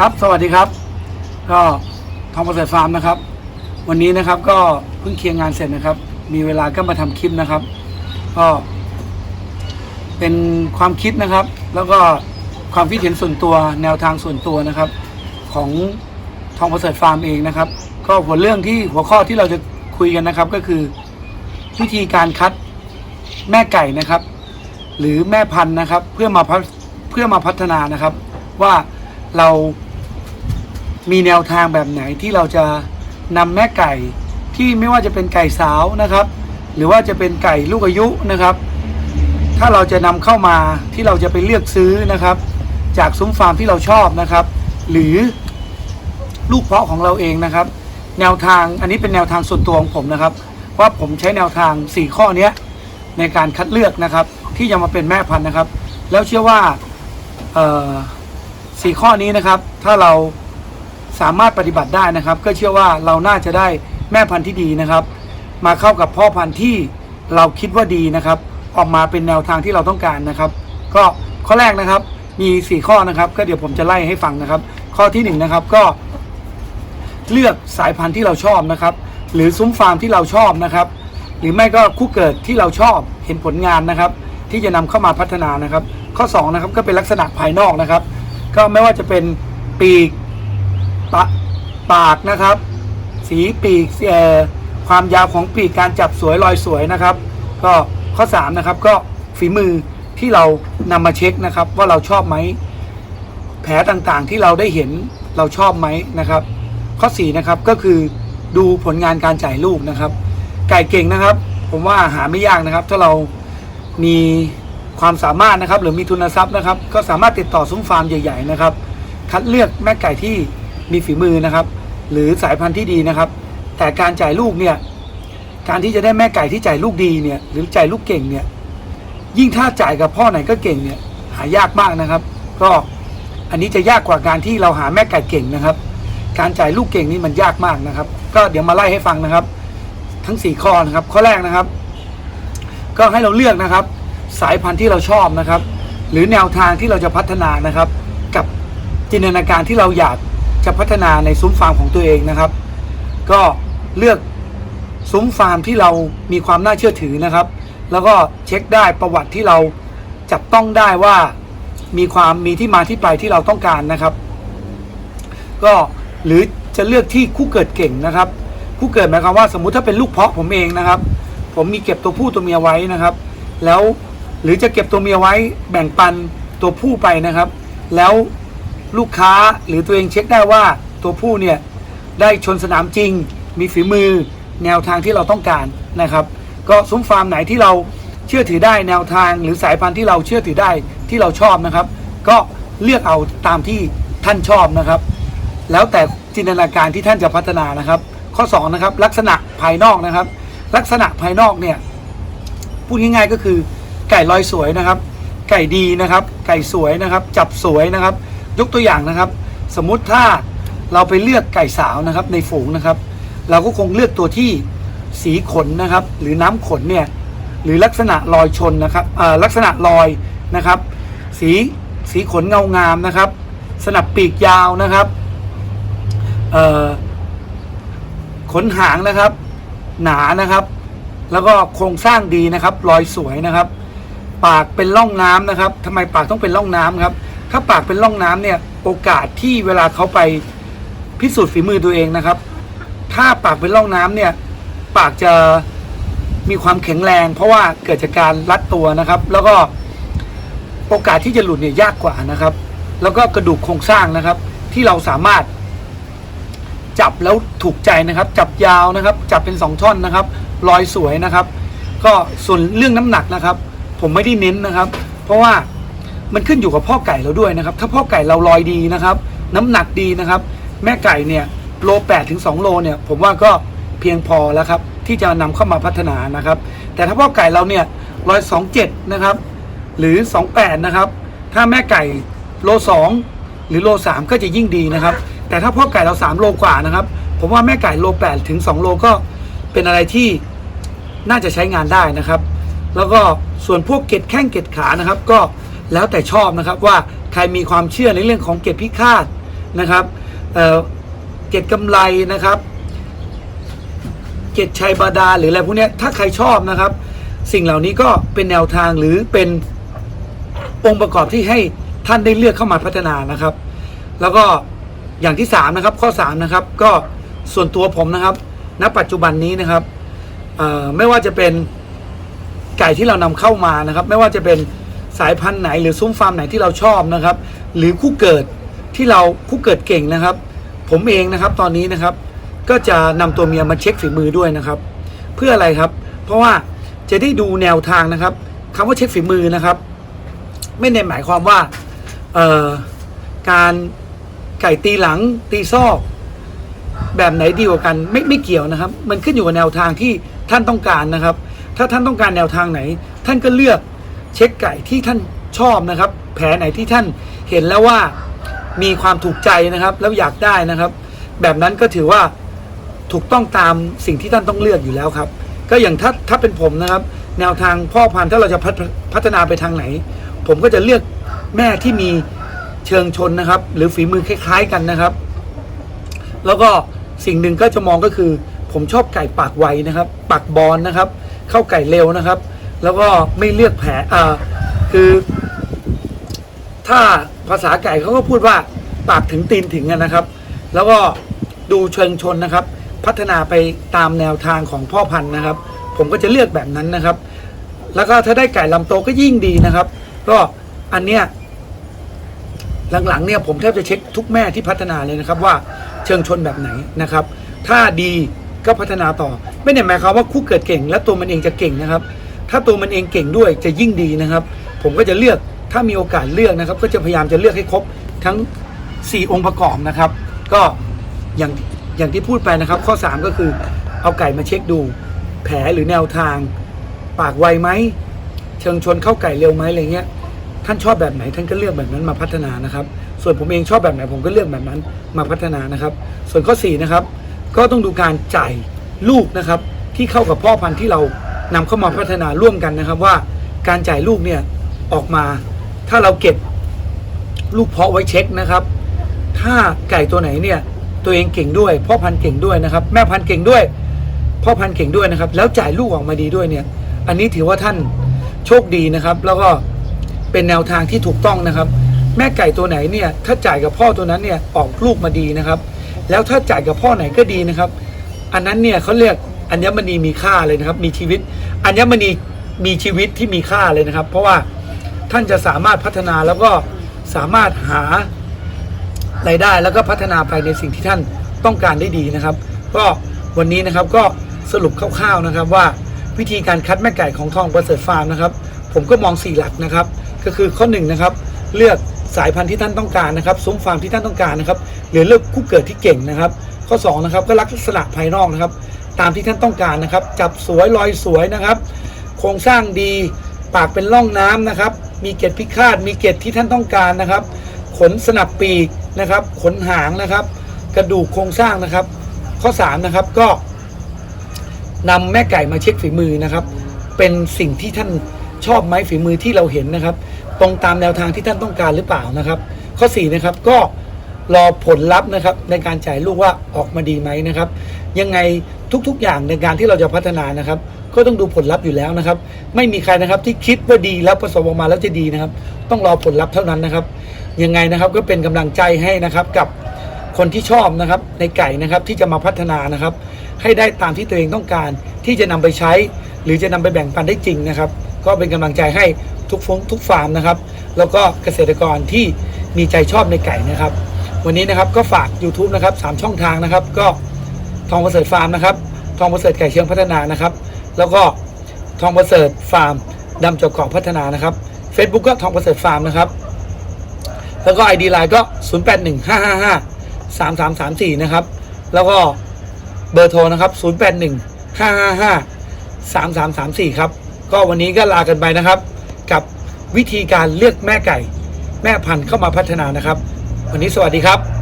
ครับสวัสดีครับ ก็ทองประเสริฐฟาร์มนะครับ วันนี้นะครับก็เพิ่งเคลียร์งานเสร็จนะครับ มีเวลาก็มาทำคลิปนะครับ ก็เป็นความคิดนะครับ แล้วก็ความคิดเห็นส่วนตัวแนวทางส่วนตัวนะครับ ของทองประเสริฐฟาร์มเองนะครับ ก็หัวเรื่องที่หัวข้อที่เราจะคุยกันนะครับก็คือวิธีการคัดแม่ไก่นะครับ หรือแม่พันธุ์นะครับ เพื่อมาเพื่อมาพัฒนานะครับ ว่าเรา มีแนวทางแบบไหนที่เราจะนำแม่ไก่ที่ไม่ว่าจะเป็นไก่สาวนะครับ หรือว่าจะเป็นไก่ลูกอายุนะครับ ถ้าเราจะนำเข้ามาที่เราจะไปเลือกซื้อนะครับ จากซุ้มฟาร์มที่เราชอบนะครับ หรือลูกเพาะของเราเองนะครับ แนวทางอันนี้เป็นแนวทางส่วนตัวของผมนะครับ ว่าผมใช้แนวทาง 4 ข้อเนี้ในการคัดเลือกนะครับ ที่จะมาเป็นแม่พันธุ์นะครับ แล้วเชื่อว่าสี่ข้อนี้นะครับ ถ้าเรา สามารถปฏิบัติได้นะครับ ก็เชื่อว่าเราน่าจะได้แม่พันธุ์ที่ดีนะครับ มาเข้ากับพ่อพันธุ์ที่เราคิดว่าดีนะครับ ออกมาเป็นแนวทางที่เราต้องการนะครับ ก็ข้อแรกนะครับมี 4 ข้อนะครับ ก็เดี๋ยวผมจะไล่ให้ฟังนะครับ ข้อที่1นงนะครับก็ เลือกสายพันธุ์ที่เราชอบนะครับ หรือซุ้มฟาร์มที่เราชอบนะครับ หรือไม่ก็คู่เกิดที่เราชอบเห็นผลงานนะครับ ที่จะนำเข้ามาพัฒนานะครับ ข้อ2นะครับก็เป็นลักษณะภายนอกนะครับ ก็ไม่ว่าจะเป็นปีก ปะปากนะครับ สีปีกเอ่อความยาวของปีกการจับสวยรอยสวยนะครับ ก็ข้อ3นะครับก็ฝีมือที่เรานำมาเช็คนะครับ ว่าเราชอบไหมแผลต่างๆที่เราได้เห็นเราชอบไหมนะครับ ข้อ4นะครับก็คือดูผลงานการจ่ายลูกนะครับ ไก่เก่งนะครับ ผมว่าหาไม่ยากนะครับ ถ้าเรามีความสามารถนะครับ หรือมีทุนทรัพย์นะครับ ก็สามารถติดต่อซุ้มฟาร์มใหญ่ ๆ นะครับ คัดเลือกแม่ไก่ที่ มีฝีมือนะครับ หรือสายพันธุ์ที่ดีนะครับ แต่การจ่ายลูกเนี่ยการที่จะได้แม่ไก่ที่จ่ายลูกดีเนี่ยหรือจ่ายลูกเก่งเนี่ยยิ่งถ้าจ่ายกับพ่อไหนก็เก่งเนี่ยหายากมากนะครับ ก็อันนี้จะยากกว่าการที่เราหาแม่ไก่เก่งนะครับ การจ่ายลูกเก่งนี่มันยากมากนะครับ ก็เดี๋ยวมาไล่ให้ฟังนะครับ ทั้ง 4 ข้อนะครับ ข้อแรกนะครับ ก็ให้เราเลือกนะครับ สายพันธุ์ที่เราชอบนะครับ หรือแนวทางที่เราจะพัฒนานะครับ กับจินตนาการที่เราอยาก จะพัฒนาในซุ้มฟาร์มของตัวเองนะครับ ก็เลือกซุ้มฟาร์มที่เรามีความน่าเชื่อถือนะครับ แล้วก็เช็คได้ประวัติที่เราจับต้องได้ว่ามีความมีที่มาที่ไปที่เราต้องการนะครับ ก็หรือจะเลือกที่คู่เกิดเก่งนะครับ คู่เกิดหมายความว่าสมมุติถ้าเป็นลูกเพาะผมเองนะครับ ผมมีเก็บตัวผู้ตัวเมียไว้นะครับ แล้วหรือจะเก็บตัวเมียไว้แบ่งปันตัวผู้ไปนะครับ แล้ว ลูกค้าหรือตัวเองเช็คได้ว่าตัวผู้เนี่ยได้ชนสนามจริง มีฝีมือแนวทางที่เราต้องการนะครับ ก็ซุ้มฟาร์มไหนที่เราเชื่อถือได้แนวทางหรือสายพันธุ์ที่เราเชื่อถือได้ที่เราชอบนะครับ ก็เลือกเอาตามที่ท่านชอบนะครับ แล้วแต่จินตนาการที่ท่านจะพัฒนานะครับ ข้อ2นะครับลักษณะภายนอกนะครับ ลักษณะภายนอกเนี่ยพูดง่ายๆก็คือไก่ลอยสวยนะครับ ไก่ดีนะครับ ไก่สวยนะครับ จับสวยนะครับ ยกตัวอย่างนะครับ สมมุติถ้าเราไปเลือกไก่สาวนะครับในฝูงนะครับ เราก็คงเลือกตัวที่สีขนนะครับ หรือน้ำขนเนี่ยหรือลักษณะรอยชนนะครับลักษณะรอยนะครับ สีสีขนเงางามนะครับ สนับปีกยาวนะครับขนหางนะครับ หนานะครับ แล้วก็โครงสร้างดีนะครับ รอยสวยนะครับ ปากเป็นร่องน้ำนะครับทำไมปากต้องเป็นร่องน้ำครับ ถ้าปากเป็นร่องน้ำเนี่ยโอกาสที่เวลาเขาไปพิสูจน์ฝีมือตัวเองนะครับ ถ้าปากเป็นร่องน้ำเนี่ยปากจะมีความแข็งแรง เพราะว่าเกิดจากการรัดตัวนะครับ แล้วก็โอกาสที่จะหลุดเนี่ยยากกว่านะครับ แล้วก็กระดูกโครงสร้างนะครับ ที่เราสามารถจับแล้วถูกใจนะครับ จับยาวนะครับ จับเป็นสองท่อนนะครับรอยสวยนะครับ ก็ส่วนเรื่องน้ำหนักนะครับ ผมไม่ได้เน้นนะครับ เพราะว่า มันขึ้นอยู่กับพ่อไก่เราด้วยนะครับ ถ้าพ่อไก่เราลอยดีนะครับ น้ำหนักดีนะครับ แม่ไก่เนี่ยโล8ถึง2โลเนี่ยผมว่าก็เพียงพอแล้วครับ ที่จะนำเข้ามาพัฒนานะครับ แต่ถ้าพ่อไก่เราเนี่ยร้อยสองเจ็ดนะครับ หรือ 28 นะครับ ถ้าแม่ไก่โล 2 หรือโล 3 ก็จะยิ่งดีนะครับ แต่ถ้าพ่อไก่เรา 3 โลกว่านะครับ ผมว่าแม่ไก่โล 8 ถึง 2 โลก็เป็นอะไรที่น่าจะใช้งานได้นะครับ แล้วก็ส่วนพวกเกล็ดแข้งเกล็ดขานะครับ ก็ แล้วแต่ชอบนะครับว่าใครมีความเชื่อในเรื่องของเกล็ดพิฆาตนะครับเเกตกำไรนะครับ เกตชัยบาดาหรืออะไรพวกนี้ถ้าใครชอบนะครับ สิ่งเหล่านี้ก็เป็นแนวทางหรือเป็นองค์ประกอบที่ให้ท่านได้เลือกเข้ามาพัฒนานะครับ แล้วก็อย่างที่สามนะครับข้อสามนะครับก็ส่วนตัวผมนะครับ ณ ปัจจุบันนี้นะครับไม่ว่าจะเป็นไก่ที่เรานำเข้ามานะครับ ไม่ว่าจะเป็น สายพันธุ์ไหนหรือซุ้มฟาร์มไหนที่เราชอบนะครับ หรือคู่เกิดที่เราคู่เกิดเก่งนะครับ ผมเองนะครับตอนนี้นะครับ ก็จะนำตัวเมียมาเช็คฝีมือด้วยนะครับ เพื่ออะไรครับ เพราะว่าจะได้ดูแนวทางนะครับคำว่าเช็คฝีมือนะครับ ไม่ได้หมายความว่าเอ่อการไก่ตีหลังตีซอก แบบไหนดีกว่ากันไม่ไม่เกี่ยวนะครับ มันขึ้นอยู่กับแนวทางที่ท่านต้องการนะครับ ถ้าท่านต้องการแนวทางไหน ท่านก็เลือก เช็คไก่ที่ท่านชอบนะครับ แผลไหนที่ท่านเห็นแล้วว่ามีความถูกใจนะครับ แล้วอยากได้นะครับ แบบนั้นก็ถือว่าถูกต้องตามสิ่งที่ท่านต้องเลือกอยู่แล้วครับ ก็อย่างถ้าถ้าเป็นผมนะครับ แนวทางพ่อพันธุ์ถ้าเราจะพัฒพัฒนาไปทางไหน ผมก็จะเลือกแม่ที่มีเชิงชนนะครับ หรือฝีมือคล้าย ๆ กันนะครับ แล้วก็สิ่งหนึ่งก็จะมองก็คือ ผมชอบไก่ปากไวนะครับ ปากบอลนะครับ เข้าไก่เร็วนะครับ แล้วก็ไม่เลือกแผลอ่าคือ ถ้าภาษาไก่เขาก็พูดว่าปากถึงตีนถึงนะครับ แล้วก็ดูเชิงชนนะครับ พัฒนาไปตามแนวทางของพ่อพันธุ์นะครับ ผมก็จะเลือกแบบนั้นนะครับ แล้วก็ถ้าได้ไก่ลำโตก็ยิ่งดีนะครับ ก็อันเนี้ยหลังๆเนี่ยผมแทบจะเช็คทุกแม่ที่พัฒนาเลยนะครับว่าเชิงชนแบบไหนนะครับ ถ้าดีก็พัฒนาต่อ ไม่ได้หมายความว่าคู่เกิดเก่ง และตัวมันเองจะเก่งนะครับ ถ้าตัวมันเองเก่งด้วยจะยิ่งดีนะครับ ผมก็จะเลือกถ้ามีโอกาสเลือกนะครับ ก็จะพยายามจะเลือกให้ครบทั้ง 4 องค์ประกอบนะครับ ก็อย่างอย่างที่พูดไปนะครับ ข้อ 3 ก็คือเอาไก่มาเช็คดู แผลหรือแนวทาง ปากไวไหมเชิงชนเข้าไก่เร็วไหมอะไรเงี้ยท่านชอบแบบไหนท่านก็เลือกแบบนั้นมาพัฒนานะครับ ส่วนผมเองชอบแบบไหนผมก็เลือกแบบนั้นมาพัฒนานะครับ ส่วนข้อ4นะครับก็ต้องดูการจ่ายลูกนะครับที่เข้ากับพ่อพันธุ์ที่เรา นำเข้ามาพัฒนาร่วมกันนะครับว่าการจ่ายลูกเนี่ยออกมา ถ้าเราเก็บลูกเพาะไว้เช็คนะครับ ถ้าไก่ตัวไหนเนี่ยตัวเองเก่งด้วยพ่อพันธุ์เก่งด้วยนะครับ แม่พันธุ์เก่งด้วยพ่อพันธุ์เก่งด้วยนะครับ แล้วจ่ายลูกออกมาดีด้วยเนี่ย อันนี้ถือว่าท่านโชคดีนะครับ แล้วก็เป็นแนวทางที่ถูกต้องนะครับ แม่ไก่ตัวไหนเนี่ยถ้าจ่ายกับพ่อตัวนั้นเนี่ยออกลูกมาดีนะครับ แล้วถ้าจ่ายกับพ่อไหนก็ดีนะครับ อันนั้นเนี่ยเขาเรียก อัญมณีมีค่าเลยนะครับ มีชีวิตอัญมณีมีชีวิตที่มีค่าเลยนะครับ เพราะว่าท่านจะสามารถพัฒนาแล้วก็สามารถหารายได้แล้วก็พัฒนาไปในสิ่งที่ท่านต้องการได้ดีนะครับ ก็วันนี้นะครับก็สรุปคร่าวๆนะครับว่าวิธีการคัดแม่ไก่ของทองประเสริฐฟาร์มนะครับ ผมก็มอง 4 หลักนะครับ ก็คือข้อ1นะครับ เลือกสายพันธุ์ที่ท่านต้องการนะครับซุ้มฟาร์มที่ท่านต้องการนะครับ หรือเลือกคู่เกิดที่เก่งนะครับ ข้อ2นะครับก็ลักษณะภายนอกนะครับ ตามที่ท่านต้องการนะครับ จับสวยลอยสวยนะครับ โครงสร้างดีปากเป็นร่องน้ำนะครับ มีเกล็ดพิฆาตมีเกล็ดที่ท่านต้องการนะครับ ขนสนับปีกนะครับ ขนหางนะครับ กระดูกโครงสร้างนะครับ ข้อ3นะครับก็นำแม่ไก่มาเช็คฝีมือนะครับ เป็นสิ่งที่ท่านชอบไหมฝีมือที่เราเห็นนะครับ ตรงตามแนวทางที่ท่านต้องการหรือเปล่านะครับ ข้อ4นะครับก็รอผลลัพธ์นะครับในการจ่ายลูกว่าออกมาดีไหมนะครับ ยังไง ทุก ๆ อย่างในการที่เราจะพัฒนานะครับ ก็ต้องดูผลลัพธ์อยู่แล้วนะครับ ไม่มีใครนะครับที่คิดว่าดีแล้วประสบออกมาแล้วจะดีนะครับ ต้องรอผลลัพธ์เท่านั้นนะครับยังไงนะครับก็เป็นกำลังใจให้นะครับกับคนที่ชอบนะครับในไก่นะครับที่จะมาพัฒนานะครับ ให้ได้ตามที่ตัวเองต้องการที่จะนำไปใช้ หรือจะนำไปแบ่งปันได้จริงนะครับ ก็เป็นกำลังใจให้ทุกฟงทุกฟาร์มนะครับ แล้วก็เกษตรกรที่มีใจชอบในไก่นะครับ วันนี้นะครับก็ฝาก YouTube นะครับสามช่องทางนะครับก็ ทองประเสริฐฟาร์มนะครับ ทองประเสริฐไก่เชียงพัฒนานะครับ แล้วก็ทองประเสริฐฟาร์มดำจอกเกาะพัฒนานะครับ Facebook ก็ทองประเสริฐฟาร์มนะครับ แล้วก็ ID ไลน์ก็ 0 8 1 5 5 5 3 3 3 4 นะครับ แล้วก็เบอร์โทรนะครับ 0 8 1 5 5 5 3 3 3 4 ครับ ก็วันนี้ก็ลากันไปนะครับ กับวิธีการเลือกแม่ไก่ แม่พันธุ์เข้ามาพัฒนานะครับ วันนี้สวัสดีครับ